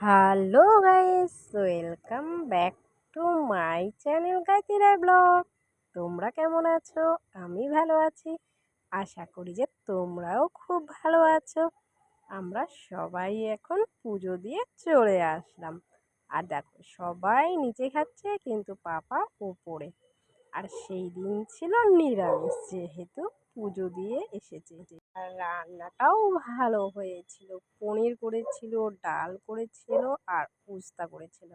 Hello guys, welcome back to my channel Gaitira blog. তোমরা কেমন আছো? আমি ভালো আছি। আশা করি যে তোমরাও খুব ভালো আছো। আমরা সবাই এখন পুজো দিয়ে চলে আসলাম। আর দেখো, সবাই নিচে খাচ্ছে, কিন্তু পাপা ওপরে আর সেই দিন ছিল নিরামিষ যেহেতু পুজো দিয়ে এসেছে। আর রান্নাটাও ভালো হয়েছিল। পনির করেছিল, ডাল করেছিল আর উস্তা করেছিল।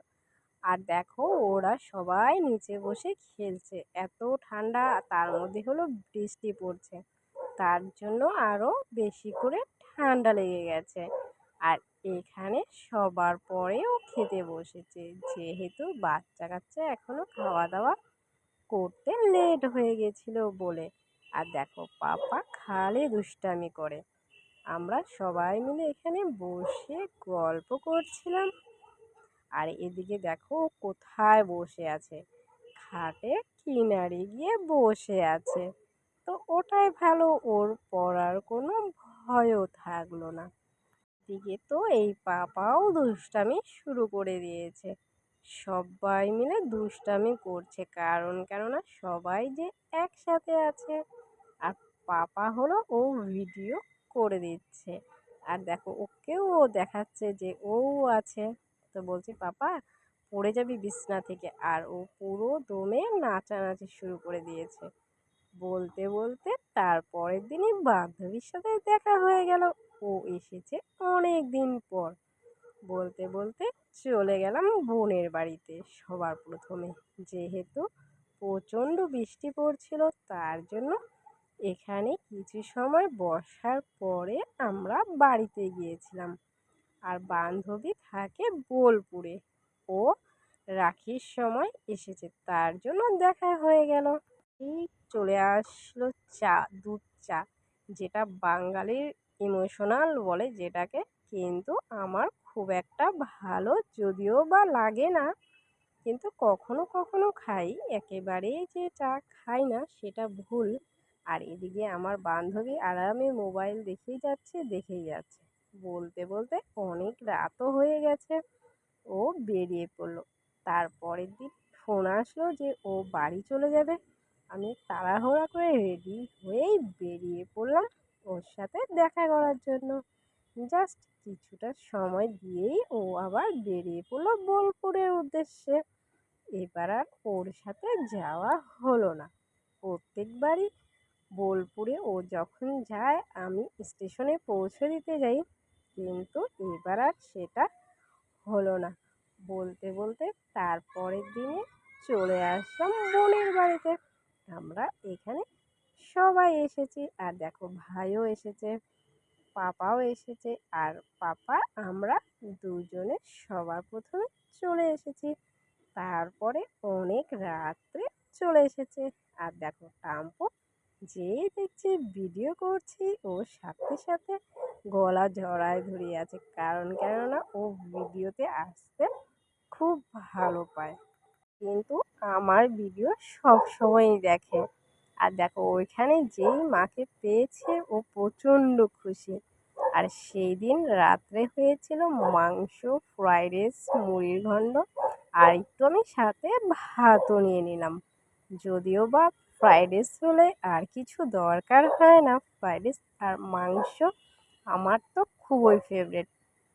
আর দেখো, ওরা সবাই নিচে বসে খেলছে। এত ঠান্ডা, তার মধ্যে হলো বৃষ্টি পড়ছে। তার জন্য আরও বেশি করে ঠান্ডা লেগে গেছে। আর এখানে সবার পরেও খেতে বসেছে। যেহেতু বাচ্চা কাচ্চা এখনও খাওয়া দাওয়া করতে লেট হয়ে গেছিল বলে। আর দেখো, পাপা খালি দুষ্টামি করে। আমরা সবাই মিলে এখানে বসে গল্প করছিলাম। আর এদিকে দেখো কোথায় বসে আছে? খাটের কিনারে গিয়ে বসে আছে। তো ওটাই ভালো, ওর পড়ার কোনো ভয়ও থাকল না। দিকে তো এই পাপাও দুষ্টামি শুরু করে দিয়েছে। সবাই মিলে দুষ্টামি করছে। কারণ, কেননা সবাই যে একসাথে আছে। আর পাপা হলো ও ভিডিও করে দিচ্ছে। আর দেখো, ওকেও ও দেখাচ্ছে যে ও আছে। তো বলছি, পাপা, পড়ে যাবি বিছনা থেকে। আর ও পুরো দমে নাচানাচি শুরু করে দিয়েছে। বলতে বলতে তারপরের দিনই বান্ধবীর সাথে দেখা হয়ে গেল। ও এসেছে অনেক দিন পর। বলতে বলতে চলে গেলাম বোনের বাড়িতে সবার প্রথমে। যেহেতু প্রচণ্ড বৃষ্টি পড়ছিল, তার জন্য এখানে কিছু সময় বসার পরে আমরা বাড়িতে গিয়েছিলাম। আর বান্ধবী থাকে বোলপুরে। ও রাখির সময় এসেছে, তার জন্য দেখা হয়ে গেল। এই চলে আসলো চা, দুধ চা, যেটা বাঙালির ইমোশনাল বলে যেটাকে কিন্তু আমার খুব একটা ভালো যদিও বা লাগে না। কিন্তু কখনো কখনো খাই। একেবারেই যে চা খাই না, সেটা ভুল। আর এদিকে আমার বান্ধবী আরামে মোবাইল দেখেই যাচ্ছে দেখেই যাচ্ছে। বলতে বলতে অনেক রাতও হয়ে গেছে। ও বেরিয়ে পড়ল। তারপরের দিন ফোন আসলো যে ও বাড়ি চলে যাবে। আমি তাড়াহুড়া করে রেডি হয়েই বেরিয়ে পড়লাম ওর সাথে দেখা করার জন্য। জাস্ট কিছুটা সময় দিয়েই ও আবার বেরিয়ে পড়ল বোলপুরের উদ্দেশ্যে। এবার আর ওর সাথে যাওয়া হলো না। প্রত্যেকবারই বোলপুরে ও যখন যায়, আমি স্টেশনে পৌঁছে দিতে যাই, কিন্তু এবার আর সেটা হলো না। বলতে বলতে তারপরের দিনে চলে আসলাম বোনের বাড়িতে। আমরা এখানে সবাই এসেছি, আর দেখো ভাইও এসেছে। পাপাও এসেছে। আর পাপা, আমরা দুজনে সবার প্রথমে চলে এসেছি। তারপরে অনেক রাত্রে চলে এসেছে। আর দেখো, টাম্পো যেই দেখছি ভিডিও করছি, ও সাথে সাথে গলা জড়ায় ধরিয়ে আছে। কারণ, কেননা ও ভিডিওতে আসতে খুব ভালো পায়। কিন্তু আমার ভিডিও সব সময়ই দেখে। আর দেখো ওইখানে যেই মাকে পেয়েছে ও প্রচণ্ড খুশি। আর সেই দিন রাত্রে হয়েছিল মাংস, ফ্রাইড রাইস, মুড়ির ঘণ্ট, আর একটু আমি সাথে ভাতও নিয়ে নিলাম। যদিও বা ফ্রাইড রাইস হলে আর কিছু দরকার হয় না, ফ্রাইড রাইস আর মাংস আমার তো খুবই ফেভারেট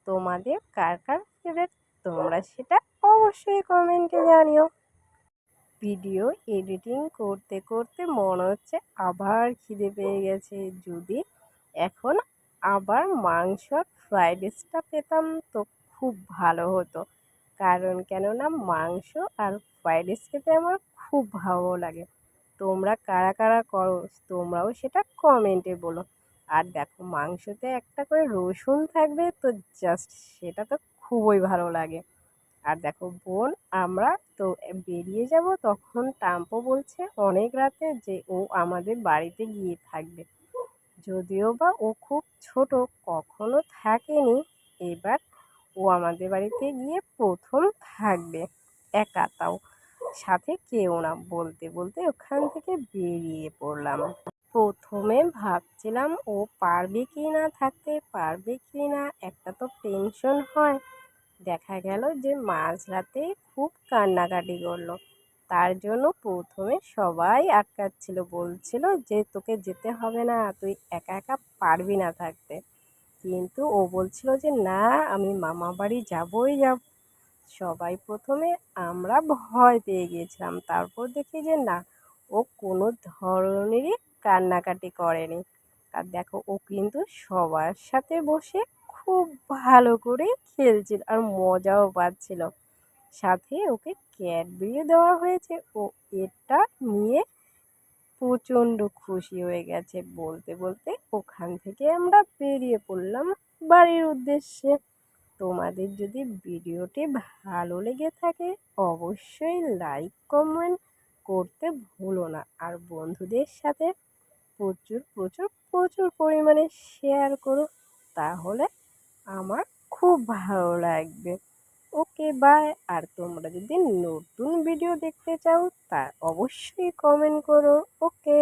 তোমাদের কার কার ফেভারেট তোমরা সেটা অবশ্যই কমেন্টে জানিও। ভিডিও এডিটিং করতে করতে মনে হচ্ছে আবার খিদে পেয়ে গেছে। যদি এখন আবার মাংস ফ্রাইড রাইসটা পেতাম তো খুব ভালো হতো। কারণ কেননা মাংস আর ফ্রাইড রাইস খেতে আমার খুব ভালো লাগে। তোমরা কারা কারা করো তোমরাও সেটা কমেন্টে বলো। আর দেখো মাংসতে একটা করে রসুন থাকবে তো জাস্ট সেটা তো খুবই ভালো লাগে। আর দেখো বোন, আমরা তো বেরিয়ে যাব তখন টাম্পো বলছে অনেক রাতে যে ও আমাদের বাড়িতে গিয়ে থাকবে। যদিও বা ও খুব ছোট, কখনো থাকেনি। এবার ও আমাদের বাড়িতে গিয়ে প্রথম থাকবে। একা তাও। সাথে কেউ না। বলতে বলতে ওখান থেকে বেরিয়ে পড়লাম। প্রথমে ভাবছিলাম ও পারবে কি না থাকতে, পারবে কি না? একটা তো টেনশন হয়। দেখা গেল যে মাঝরাতে খুব কান্নাকাটি করল। তার জন্য প্রথমে সবাই আটকাচ্ছিল, বলছিল যে তোকে যেতে হবে না, তুই একা একা পারবি না থাকতে। কিন্তু ও বলছিল যে না, আমি মামা বাড়ি যাবই যাব। সবাই প্রথমে আমরা ভয় পেয়ে গিয়েছিলাম, তারপর দেখি যে না, ও কোনো ধরনেরই কান্নাকাটি করেনি। আর দেখো, ও কিন্তু সবার সাথে বসে খুব ভালো করে খেলছিল আর মজাও পাচ্ছিল। সাথে ওকে ক্যাডবেরিও দেওয়া হয়েছে। ও এটা নিয়ে প্রচণ্ড খুশি হয়ে গেছে। বলতে বলতে ওখান থেকে আমরা বেরিয়ে পড়লাম বাড়ির উদ্দেশ্যে। তোমাদের যদি ভিডিওটি ভালো লেগে থাকে, অবশ্যই লাইক, কমেন্ট করতে ভুলো না। আর বন্ধুদের সাথে প্রচুর প্রচুর প্রচুর পরিমাণে শেয়ার করো। তাহলে ভালো লাগবে। ওকে বাই আর তোমরা যদি নতুন ভিডিও দেখতে চাও, তা অবশ্যই কমেন্ট করো। ওকে।